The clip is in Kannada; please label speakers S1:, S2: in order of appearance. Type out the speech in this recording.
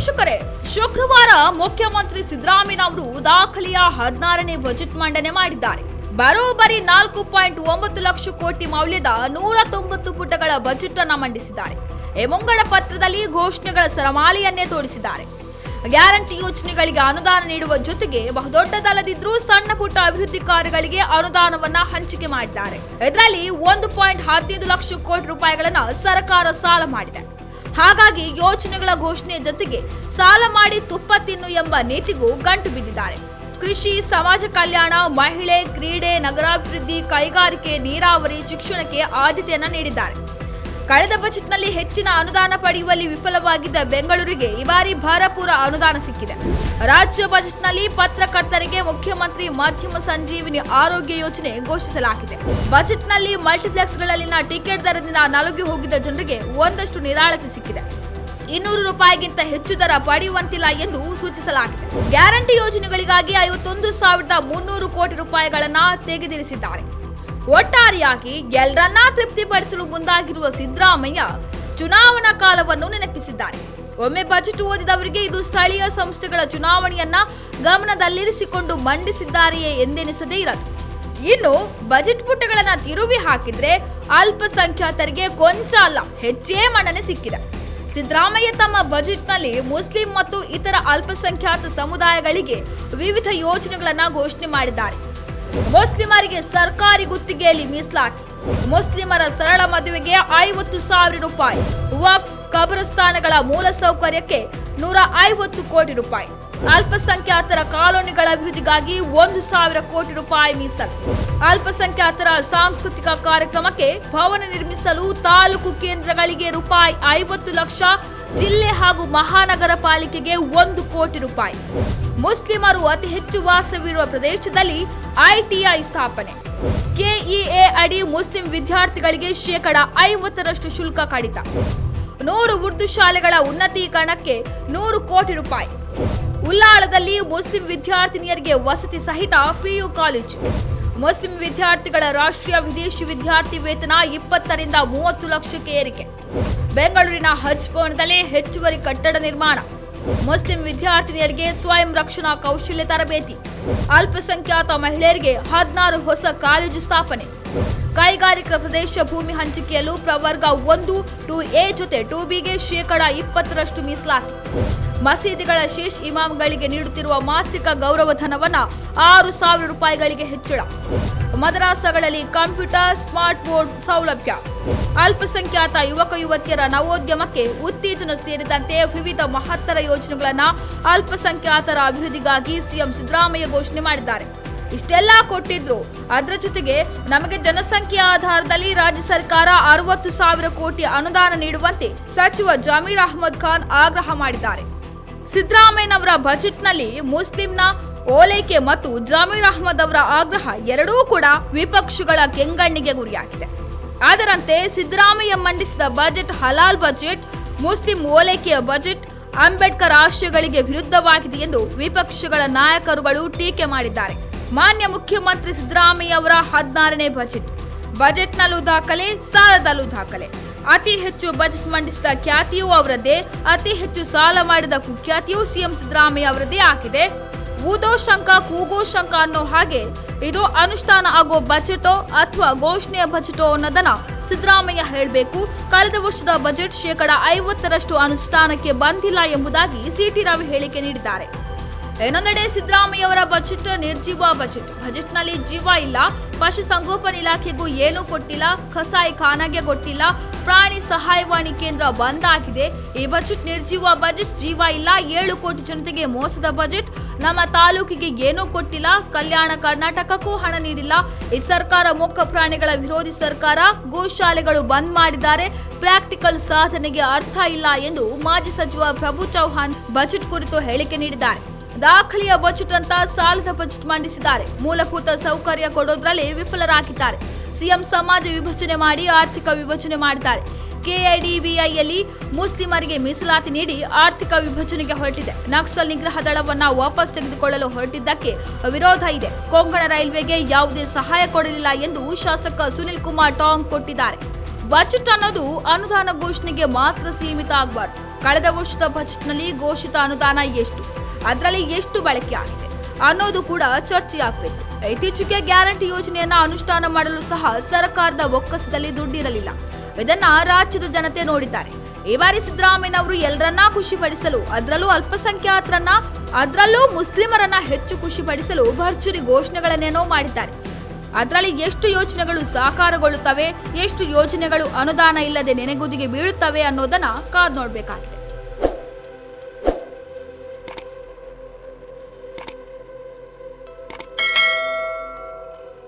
S1: ವೀಕ್ಷಕರೇ, ಶುಕ್ರವಾರ ಮುಖ್ಯಮಂತ್ರಿ ಸಿದ್ದರಾಮಯ್ಯ ಅವರು ದಾಖಲೆಯ ಹದಿನಾರನೇ ಬಜೆಟ್ ಮಂಡನೆ ಮಾಡಿದ್ದಾರೆ. ಬರೋಬ್ಬರಿ ನಾಲ್ಕು ಪಾಯಿಂಟ್ ಒಂಬತ್ತು ಲಕ್ಷ ಕೋಟಿ ಮೌಲ್ಯದ ನೂರ ತೊಂಬತ್ತು ಪುಟಗಳ ಬಜೆಟ್ ಅನ್ನು ಮಂಡಿಸಿದ್ದಾರೆ. ಈ ಮುಂಗಡ ಪತ್ರದಲ್ಲಿ ಘೋಷಣೆಗಳ ಸರಮಾಲೆಯನ್ನೇ ತೋರಿಸಿದ್ದಾರೆ. ಗ್ಯಾರಂಟಿ ಯೋಜನೆಗಳಿಗೆ ಅನುದಾನ ನೀಡುವ ಜೊತೆಗೆ ಬಹುದೊಡ್ಡದಲ್ಲದಿದ್ರೂ ಸಣ್ಣ ಪುಟ್ಟ ಅಭಿವೃದ್ಧಿ ಕಾರ್ಯಗಳಿಗೆ ಅನುದಾನವನ್ನ ಹಂಚಿಕೆ ಮಾಡಿದ್ದಾರೆ. ಇದರಲ್ಲಿ ಒಂದು ಪಾಯಿಂಟ್ ಹದಿನೈದು ಲಕ್ಷ ಕೋಟಿ ರೂಪಾಯಿಗಳನ್ನ ಸರ್ಕಾರ ಸಾಲ ಮಾಡಿದೆ. ಹಾಗಾಗಿ ಯೋಜನೆಗಳ ಘೋಷಣೆ ಜೊತೆಗೆ ಸಾಲ ಮಾಡಿ ತುಪ್ಪ ತಿನ್ನು ಎಂಬ ನೀತಿಗೂ ಗಂಟು ಬಿದ್ದಿದ್ದಾರೆ. ಕೃಷಿ, ಸಮಾಜ ಕಲ್ಯಾಣ, ಮಹಿಳೆ, ಕ್ರೀಡೆ, ನಗರಾಭಿವೃದ್ಧಿ, ಕೈಗಾರಿಕೆ, ನೀರಾವರಿ, ಶಿಕ್ಷಣಕ್ಕೆ ಆದ್ಯತೆಯನ್ನ ನೀಡಿದ್ದಾರೆ. ಕಳೆದ ಬಜೆಟ್ನಲ್ಲಿ ಹೆಚ್ಚಿನ ಅನುದಾನ ಪಡೆಯುವಲ್ಲಿ ವಿಫಲವಾಗಿದ್ದ ಬೆಂಗಳೂರಿಗೆ ಈ ಬಾರಿ ಭಾರಪೂರ ಅನುದಾನ ಸಿಕ್ಕಿದೆ. ರಾಜ್ಯ ಬಜೆಟ್ನಲ್ಲಿ ಪತ್ರಕರ್ತರಿಗೆ ಮುಖ್ಯಮಂತ್ರಿ ಮಾಧ್ಯಮ ಸಂಜೀವಿನಿ ಆರೋಗ್ಯ ಯೋಜನೆ ಘೋಷಿಸಲಾಗಿದೆ. ಬಜೆಟ್ನಲ್ಲಿ ಮಲ್ಟಿಪ್ಲೆಕ್ಸ್ಗಳಲ್ಲಿನ ಟಿಕೆಟ್ ದರದಿಂದ ನಲುಗಿ ಹೋಗಿದ್ದ ಜನರಿಗೆ ಒಂದಷ್ಟು ನಿರಾಳತೆ ಸಿಕ್ಕಿದೆ. ಇನ್ನೂರು ರೂಪಾಯಿಗಿಂತ ಹೆಚ್ಚು ದರ ಪಡೆಯುವಂತಿಲ್ಲ ಎಂದು ಸೂಚಿಸಲಾಗಿದೆ. ಗ್ಯಾರಂಟಿ ಯೋಜನೆಗಳಿಗಾಗಿ ಐವತ್ತೊಂದು ಸಾವಿರದ ಮುನ್ನೂರು ಕೋಟಿ ರೂಪಾಯಿಗಳನ್ನ ತೆಗೆದಿರಿಸಿದ್ದಾರೆ. ಒಟ್ಟಾರೆಯಾಗಿ ಎಲ್ಲರನ್ನ ತೃಪ್ತಿಪಡಿಸಲು ಮುಂದಾಗಿರುವ ಸಿದ್ದರಾಮಯ್ಯ ಚುನಾವಣಾ ಕಾಲವನ್ನು ನೆನಪಿಸಿದ್ದಾರೆ. ಒಮ್ಮೆ ಬಜೆಟ್ ಓದಿದವರಿಗೆ ಇದು ಸ್ಥಳೀಯ ಸಂಸ್ಥೆಗಳ ಚುನಾವಣೆಯನ್ನ ಗಮನದಲ್ಲಿರಿಸಿಕೊಂಡು ಮಂಡಿಸಿದ್ದಾರೆಯೇ ಎಂದೆನಿಸದೇ ಇರದು. ಇನ್ನು ಬಜೆಟ್ ಪುಟಗಳನ್ನ ತಿರುವಿ ಹಾಕಿದ್ರೆ ಅಲ್ಪಸಂಖ್ಯಾತರಿಗೆ ಕೊಂಚ ಅಲ್ಲ, ಹೆಚ್ಚೇ ಮನ್ನಣೆ ಸಿಕ್ಕಿದೆ. ಸಿದ್ದರಾಮಯ್ಯ ತಮ್ಮ ಬಜೆಟ್ನಲ್ಲಿ ಮುಸ್ಲಿಂ ಮತ್ತು ಇತರ ಅಲ್ಪಸಂಖ್ಯಾತ ಸಮುದಾಯಗಳಿಗೆ ವಿವಿಧ ಯೋಜನೆಗಳನ್ನ ಘೋಷಣೆ ಮಾಡಿದ್ದಾರೆ. ಮುಸ್ಲಿಮರಿಗೆ ಸರ್ಕಾರಿ ಗುತ್ತಿಗೆಯಲ್ಲಿ ಮೀಸಲಾತಿ. ಮುಸ್ಲಿಮರ ಸರಳ ಮದುವೆಗೆ ಐವತ್ತು ಸಾವಿರ ರೂಪಾಯಿ. ವಕ್ಫ್ ಕಬ್ರಸ್ತಾನಗಳ ಮೂಲಸೌಕರ್ಯಕ್ಕೆ ನೂರ ಐವತ್ತು ಕೋಟಿ ರೂಪಾಯಿ. ಅಲ್ಪಸಂಖ್ಯಾತರ ಕಾಲೋನಿಗಳ ಅಭಿವೃದ್ಧಿಗಾಗಿ ಒಂದು ಸಾವಿರ ಕೋಟಿ ರೂಪಾಯಿ ಮೀಸಲು. ಅಲ್ಪಸಂಖ್ಯಾತರ ಸಾಂಸ್ಕೃತಿಕ ಕಾರ್ಯಕ್ರಮಕ್ಕೆ ಭವನ ನಿರ್ಮಿಸಲು ತಾಲೂಕು ಕೇಂದ್ರಗಳಿಗೆ ರೂಪಾಯಿ ಐವತ್ತು ಲಕ್ಷ ಜಿಲ್ಲೆ ಹಾಗೂ ಮಹಾನಗರ ಪಾಲಿಕೆಗೆ ಒಂದು ಕೋಟಿ ರೂಪಾಯಿ. ಮುಸ್ಲಿಮರು ಅತಿ ಹೆಚ್ಚು ವಾಸವಿರುವ ಪ್ರದೇಶದಲ್ಲಿ ಐಟಿಐ ಸ್ಥಾಪನೆ. ಕೆಇಎ ಅಡಿ ಮುಸ್ಲಿಂ ವಿದ್ಯಾರ್ಥಿಗಳಿಗೆ ಶೇಕಡ ಐವತ್ತರಷ್ಟು ಶುಲ್ಕ ಕಡಿತ. ನೂರು ಉರ್ದು ಶಾಲೆಗಳ ಉನ್ನತೀಕರಣಕ್ಕೆ ನೂರು ಕೋಟಿ ರೂಪಾಯಿ. ಉಲ್ಲಾಳದಲ್ಲಿ ಮುಸ್ಲಿಂ ವಿದ್ಯಾರ್ಥಿನಿಯರಿಗೆ ವಸತಿ ಸಹಿತ ಪಿಯು ಕಾಲೇಜು. ಮುಸ್ಲಿಂ ವಿದ್ಯಾರ್ಥಿಗಳ ರಾಷ್ಟ್ರೀಯ ವಿದೇಶಿ ವಿದ್ಯಾರ್ಥಿ ವೇತನ ಇಪ್ಪತ್ತರಿಂದ ಮೂವತ್ತು ಲಕ್ಷಕ್ಕೆ ಏರಿಕೆ. ಬೆಂಗಳೂರಿನ ಹಜ್ ಭವನದಲ್ಲಿ ಹೆಚ್ಚುವರಿ ಕಟ್ಟಡ ನಿರ್ಮಾಣ. ಮುಸ್ಲಿಂ ವಿದ್ಯಾರ್ಥಿನಿಯರಿಗೆ ಸ್ವಯಂ ರಕ್ಷಣಾ ಕೌಶಲ್ಯ ತರಬೇತಿ. ಅಲ್ಪಸಂಖ್ಯಾತ ಮಹಿಳೆಯರಿಗೆ ಹದಿನಾರು ಹೊಸ ಕಾಲೇಜು ಸ್ಥಾಪನೆ. ಕೈಗಾರಿಕಾ ಪ್ರದೇಶ ಭೂಮಿ ಹಂಚಿಕೆಯಲ್ಲೂ ಪ್ರವರ್ಗ ಒಂದು ಟು ಎ ಜೊತೆ ಟು ಬಿಗೆ ಶೇಕಡ ಇಪ್ಪತ್ತರಷ್ಟು ಮೀಸಲಾತಿ. ಮಸೀದಿಗಳ ಶೇಷ್ ಇಮಾಮ್ಗಳಿಗೆ ನೀಡುತ್ತಿರುವ ಮಾಸಿಕ ಗೌರವಧನವನ್ನ ಆರು ಸಾವಿರ ರೂಪಾಯಿಗಳಿಗೆ ಹೆಚ್ಚಳ. ಮದರಾಸಗಳಲ್ಲಿ ಕಂಪ್ಯೂಟರ್ ಸ್ಮಾರ್ಟ್ ಬೋರ್ಡ್ ಸೌಲಭ್ಯ. ಅಲ್ಪಸಂಖ್ಯಾತ ಯುವಕ, ಯುವತಿಯರ ನವೋದ್ಯಮಕ್ಕೆ ಉತ್ತೇಜನ ಸೇರಿದಂತೆ ವಿವಿಧ ಮಹತ್ತರ ಯೋಜನೆಗಳನ್ನು ಅಲ್ಪಸಂಖ್ಯಾತರ ಅಭಿವೃದ್ಧಿಗಾಗಿ ಸಿಎಂ ಸಿದ್ದರಾಮಯ್ಯ ಘೋಷಣೆ ಮಾಡಿದ್ದಾರೆ. ಇಷ್ಟೆಲ್ಲ ಕೊಟ್ಟಿದ್ರು, ಅದರ ಜೊತೆಗೆ ನಮಗೆ ಜನಸಂಖ್ಯೆ ಆಧಾರದಲ್ಲಿ ರಾಜ್ಯ ಸರ್ಕಾರ ಅರವತ್ತು ಸಾವಿರ ಕೋಟಿ ಅನುದಾನ ನೀಡುವಂತೆ ಸಚಿವ ಜಮೀರ್ ಅಹಮದ್ ಖಾನ್ ಆಗ್ರಹ ಮಾಡಿದ್ದಾರೆ. ಸಿದ್ದರಾಮಯ್ಯನವರ ಬಜೆಟ್ನಲ್ಲಿ ಮುಸ್ಲಿಂನ ಓಲೈಕೆ ಮತ್ತು ಜಮೀರ್ ಅಹ್ಮದ್ ಅವರ ಆಗ್ರಹ ಎರಡೂ ಕೂಡ ವಿಪಕ್ಷಗಳ ಕೆಂಗಣ್ಣಿಗೆ ಗುರಿಯಾಗಿದೆ. ಅದರಂತೆ ಸಿದ್ದರಾಮಯ್ಯ ಮಂಡಿಸಿದ ಬಜೆಟ್ ಹಲಾಲ್ ಬಜೆಟ್, ಮುಸ್ಲಿಂ ಓಲೈಕೆಯ ಬಜೆಟ್, ಅಂಬೇಡ್ಕರ್ ಆಶಯಗಳಿಗೆ ವಿರುದ್ಧವಾಗಿದೆ ಎಂದು ವಿಪಕ್ಷಗಳ ನಾಯಕರುಗಳು ಟೀಕೆ ಮಾಡಿದ್ದಾರೆ. ಮಾನ್ಯ ಮುಖ್ಯಮಂತ್ರಿ ಸಿದ್ದರಾಮಯ್ಯ ಅವರ ಹದಿನಾರನೇ ಬಜೆಟ್. ಬಜೆಟ್ನಲ್ಲೂ ದಾಖಲೆ, ಸಾಲದಲ್ಲೂ ದಾಖಲೆ. ಅತಿ ಹೆಚ್ಚು ಬಜೆಟ್ ಮಂಡಿಸಿದ ಖ್ಯಾತಿಯೂ ಅವರದ್ದೇ ಅತಿ ಹೆಚ್ಚು ಸಾಲ ಮಾಡಿದ ಕುಖ್ಯಾತಿಯೂ ಸಿಎಂ ಸಿದ್ದರಾಮಯ್ಯ ಅವರದ್ದೇ ಆಗಿದೆ. ಊದೋ ಶಂಕ, ಕೂಗೋ ಶಂಕ ಅನ್ನೋ ಹಾಗೆ ಇದು ಅನುಷ್ಠಾನ ಆಗೋ ಬಜೆಟೋ ಅಥವಾ ಘೋಷಣೆಯ ಬಜೆಟೋ ಅನ್ನೋದನ್ನ ಸಿದ್ದರಾಮಯ್ಯ ಹೇಳಬೇಕು. ಕಳೆದ ವರ್ಷದ ಬಜೆಟ್ ಶೇಕಡ ಐವತ್ತರಷ್ಟು ಅನುಷ್ಠಾನಕ್ಕೆ ಬಂದಿಲ್ಲ ಎಂಬುದಾಗಿ ಸಿಟಿ ರವಿ ಹೇಳಿಕೆ ನೀಡಿದ್ದಾರೆ. ಇನ್ನೊಂದೆಡೆ ಸಿದ್ದರಾಮಯ್ಯ ಅವರ ಬಜೆಟ್ ನಿರ್ಜೀವ ಬಜೆಟ್. ಬಜೆಟ್ನಲ್ಲಿ ಜೀವ ಇಲ್ಲ. ಪಶುಸಂಗೋಪನೆ ಇಲಾಖೆಗೂ ಏನೂ ಕೊಟ್ಟಿಲ್ಲ. ಕಸಾಯಿ ಖಾನಾಗೆ ಕೊಟ್ಟಿಲ್ಲ. ಪ್ರಾಣಿ ಸಹಾಯವಾಣಿ ಕೇಂದ್ರ ಬಂದ್ ಆಗಿದೆ. ಈ ಬಜೆಟ್ ನಿರ್ಜೀವ ಬಜೆಟ್ ಜೀವ ಇಲ್ಲ. ಏಳು ಕೋಟಿ ಜನತೆಗೆ ಮೋಸದ ಬಜೆಟ್. ನಮ್ಮ ತಾಲೂಕಿಗೆ ಏನೂ ಕೊಟ್ಟಿಲ್ಲ. ಕಲ್ಯಾಣ ಕರ್ನಾಟಕಕ್ಕೂ ಹಣ ನೀಡಿಲ್ಲ. ಈ ಸರ್ಕಾರ ಮೂಕ ಪ್ರಾಣಿಗಳ ವಿರೋಧಿ ಸರ್ಕಾರ. ಗೋಶಾಲೆಗಳು ಬಂದ್ ಮಾಡಿದ್ದಾರೆ. ಪ್ರಾಕ್ಟಿಕಲ್ ಸಾಧನೆಗೆ ಅರ್ಥ ಇಲ್ಲ ಎಂದು ಮಾಜಿ ಸಚಿವ ಪ್ರಭು ಚೌಹಾಣ್ ಬಜೆಟ್ ಕುರಿತು ಹೇಳಿಕೆ ನೀಡಿದ್ದಾರೆ. ದಾಖಲೆಯ ಬಜೆಟ್ ಅಂತ ಸಾಲದ ಬಜೆಟ್ ಮಂಡಿಸಿದ್ದಾರೆ. ಮೂಲಭೂತ ಸೌಕರ್ಯ ಕೊಡೋದ್ರಲ್ಲಿ ವಿಫಲರಾಗಿದ್ದಾರೆ. ಸಿಎಂ ಸಮಾಜ ವಿಭಜನೆ ಮಾಡಿ ಆರ್ಥಿಕ ವಿಭಜನೆ ಮಾಡಿದ್ದಾರೆ. ಕೆಐಡಿಬಿಐಯಲ್ಲಿ ಮುಸ್ಲಿಮರಿಗೆ ಮೀಸಲಾತಿ ನೀಡಿ ಆರ್ಥಿಕ ವಿಭಜನೆಗೆ ಹೊರಟಿದೆ. ನಕ್ಸಲ್ ನಿಗ್ರಹ ದಳವನ್ನ ವಾಪಸ್ ತೆಗೆದುಕೊಳ್ಳಲು ಹೊರಟಿದ್ದಕ್ಕೆ ವಿರೋಧ ಇದೆ. ಕೊಂಕಣ ರೈಲ್ವೆಗೆ ಯಾವುದೇ ಸಹಾಯ ಕೊಡಲಿಲ್ಲ ಎಂದು ಶಾಸಕ ಸುನಿಲ್ ಕುಮಾರ್ ಟಾಂಗ್ ಕೊಟ್ಟಿದ್ದಾರೆ. ಬಜೆಟ್ ಅನ್ನೋದು ಅನುದಾನ ಘೋಷಣೆಗೆ ಮಾತ್ರ ಸೀಮಿತ ಆಗಬಾರ್ದು. ಕಳೆದ ವರ್ಷದ ಬಜೆಟ್ನಲ್ಲಿ ಘೋಷಿತ ಅನುದಾನ ಎಷ್ಟು? ಅದರಲ್ಲಿ ಎಷ್ಟು ಬಳಕೆ ಆಗಿದೆ? ಅನ್ನೋದು ಕೂಡ ಚರ್ಚೆಯಾಗಬೇಕು. ಇತ್ತೀಚೆಗೆ ಗ್ಯಾರಂಟಿ ಯೋಜನೆಯನ್ನ ಅನುಷ್ಠಾನ ಮಾಡಲು ಸಹ ಸರ್ಕಾರದ ಒಕ್ಕಸದಲ್ಲಿ ದುಡ್ಡಿರಲಿಲ್ಲ. ಇದನ್ನ ರಾಜ್ಯದ ಜನತೆ ನೋಡಿದ್ದಾರೆ. ಈ ಬಾರಿ ಸಿದ್ದರಾಮಯ್ಯ ಅವರು ಎಲ್ಲರನ್ನ ಖುಷಿಪಡಿಸಲು, ಅದರಲ್ಲೂ ಅಲ್ಪಸಂಖ್ಯಾತರನ್ನ, ಅದರಲ್ಲೂ ಮುಸ್ಲಿಮರನ್ನ ಹೆಚ್ಚು ಖುಷಿಪಡಿಸಲು ಭರ್ಜರಿ ಘೋಷಣೆಗಳನ್ನೇನೋ ಮಾಡಿದ್ದಾರೆ. ಅದರಲ್ಲಿ ಎಷ್ಟು ಯೋಜನೆಗಳು ಸಾಕಾರಗೊಳ್ಳುತ್ತವೆ, ಎಷ್ಟು ಯೋಜನೆಗಳು ಅನುದಾನ ಇಲ್ಲದೆ ನೆನೆಗುದಿಗೆ ಬೀಳುತ್ತವೆ ಅನ್ನೋದನ್ನ ಕಾದ್ ನೋಡ್ಬೇಕಾಗಿದೆ.